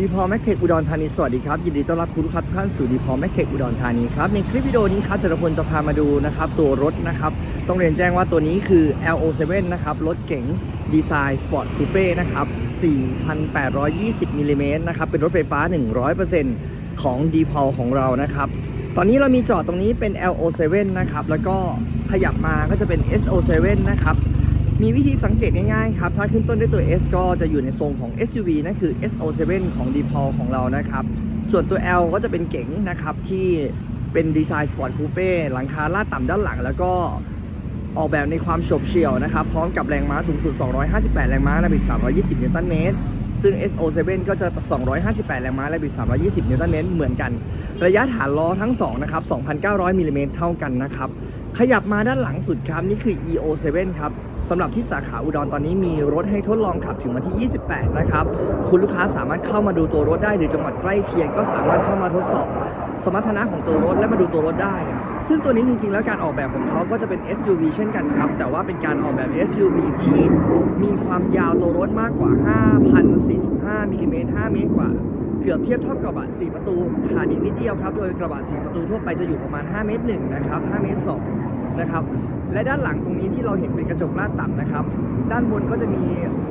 ดีพอแม็กเทคอุดรธานีสวัสดีครับยินดีต้อนรับคุณลูกค้าทุกท่านสู่ดีพอแม็กเทคอุดรธานีครับในคลิปวิดีโอนี้ครับจตุพลจะพามาดูนะครับตัวรถนะครับต้องเรียนแจ้งว่าตัวนี้คือ LO7 นะครับรถเก๋งดีไซน์สปอร์ตคูเป้นะครับ4,820มิลลิเมตรนะครับเป็นรถไฟฟ้า 100%ของ d p o l ของเรานะครับตอนนี้เรามีจอดตรงนี้เป็น LO7 นะครับแล้วก็ขยับมาก็จะเป็น SO7 นะครับ มีวิธีสังเกตง่ายๆครับ ถ้าขึ้นต้นด้วยตัว S ก็จะอยู่ในทรงของ SUV นั่นคือ SO7 ของ d p o l ของเรานะครับ ส่วนตัว L ก็จะเป็นเก๋งนะครับที่เป็นดีไซน์สปอร์ตคูเป้หลังคาลาดต่ำด้านหลัง แล้วก็ออกแบบในความโฉบเฉี่ยวนะครับ พร้อมกับแรงม้าสูงสุด 258 แรงม้าและบิด 320 นิวตันเมตร ซึ่ง SO7 ก็จะ 258 แรงม้าและบิด 320 นิวตันเมตรเหมือนกัน ระยะฐานล้อทั้ง2นะครับ 2,900 มิลลิเมตรเท่ากันนะครับ ขยับมาด้านหลังสุดครับ นี่คือ EO7 ครับ สำหรับที่สาขาอุดรตอนนี้มีรถให้ทดลองขับถึงวันที่ 28 นะครับ คุณลูกค้าสามารถเข้ามาดูตัวรถได้หรือจังหวัดใกล้เคียงก็สามารถเข้ามาทดสอบ สมรรถนะของตัวรถและมาดูตัวรถได้ ซึ่งตัวนี้จริงๆ แล้วการออกแบบของเขาก็จะเป็น SUV เช่นกันครับ แต่ว่าเป็นการออกแบบ SUV ที่มีความยาวตัวรถมากกว่า 5,045มิลลิเมตร 5 เมตรกว่าเกือบเทียบเท่ากับกระบะ 4 ประตูขาดอีกนิดเดียวครับ โดยกระบะ 4 ประตูทั่วไปจะอยู่ประมาณ 5 เมตร1นะครับ 5 เมตร2นะครับ และด้านหลังตรงนี้ที่เราเห็นเป็นกระจกลาต่ำนะครับ ด้านบนก็จะมี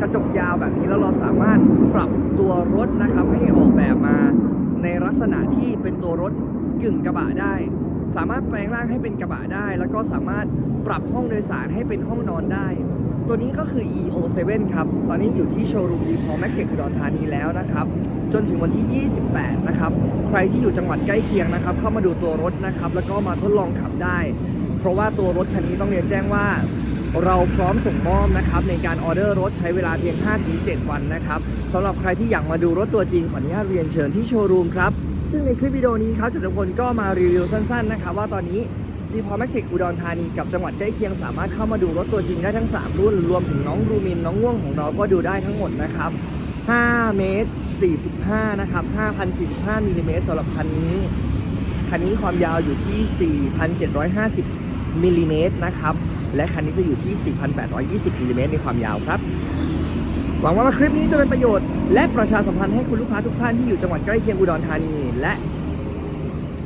กระจกยาวแบบนี้แล้วเราสามารถปรับตัวรถนะครับให้ออกแบบมาในลักษณะที่เป็นตัวรถกึ่งกระบะได้ สามารถแปลงร่างให้เป็นกระบะได้ แล้วก็สามารถปรับห้องโดยสารให้เป็นห้องนอนได้ ตัวนี้ก็คือ EO7 ครับ ตอนนี้อยู่ที่โชว์รูมดีพอแมคเคอุดรธานีแล้วนะครับ จนถึงวันที่ 28 นะครับ ใครที่อยู่จังหวัดใกล้เคียงนะครับ เข้ามาดูตัวรถนะครับ แล้วก็มาทดลองขับได้ เพราะว่าตัวรถคันนี้ต้องเรียนแจ้งว่า เราพร้อมส่งมอบนะครับในการออเดอร์รถใช้เวลาเพียง 5-7 วันนะครับสำหรับใครที่อยากมาดูรถตัวจริงขออนุญาตเรียนเชิญที่โชว์รูมครับซึ่งในคลิปวิดีโอนี้ครับจตุพลก็มารีวิวสั้นๆนะครับว่าตอนนี้ดีพอแมคเทคอุดรธานีกับจังหวัดใกล้เคียงสามารถเข้ามาดูรถตัวจริงได้ทั้ง 3 รุ่น รวมถึงน้องรูมินน้องง่วงของเราก็ดูได้ทั้งหมดนะครับ 5 เมตร 45 นะครับ 5,045มิลลิเมตรสำหรับคันนี้ คันนี้ความยาวอยู่ที่ 4,750 มิลลิเมตรนะครับ และคันนี้จะอยู่ที่ 4,820มิลลิเมตรในความยาวครับ หวังว่าคลิปนี้จะเป็นประโยชน์ และประชาสัมพันธ์ให้คุณลูกค้าทุกท่านที่อยู่จังหวัดใกล้เคียงอุดรธานี และ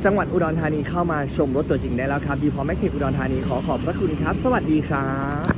จังหวัดอุดรธานีเข้ามาชมรถตัวจริงได้แล้วครับ ดีพอแม็กเทคอุดรธานีขอขอบพระคุณครับ สวัสดีครับ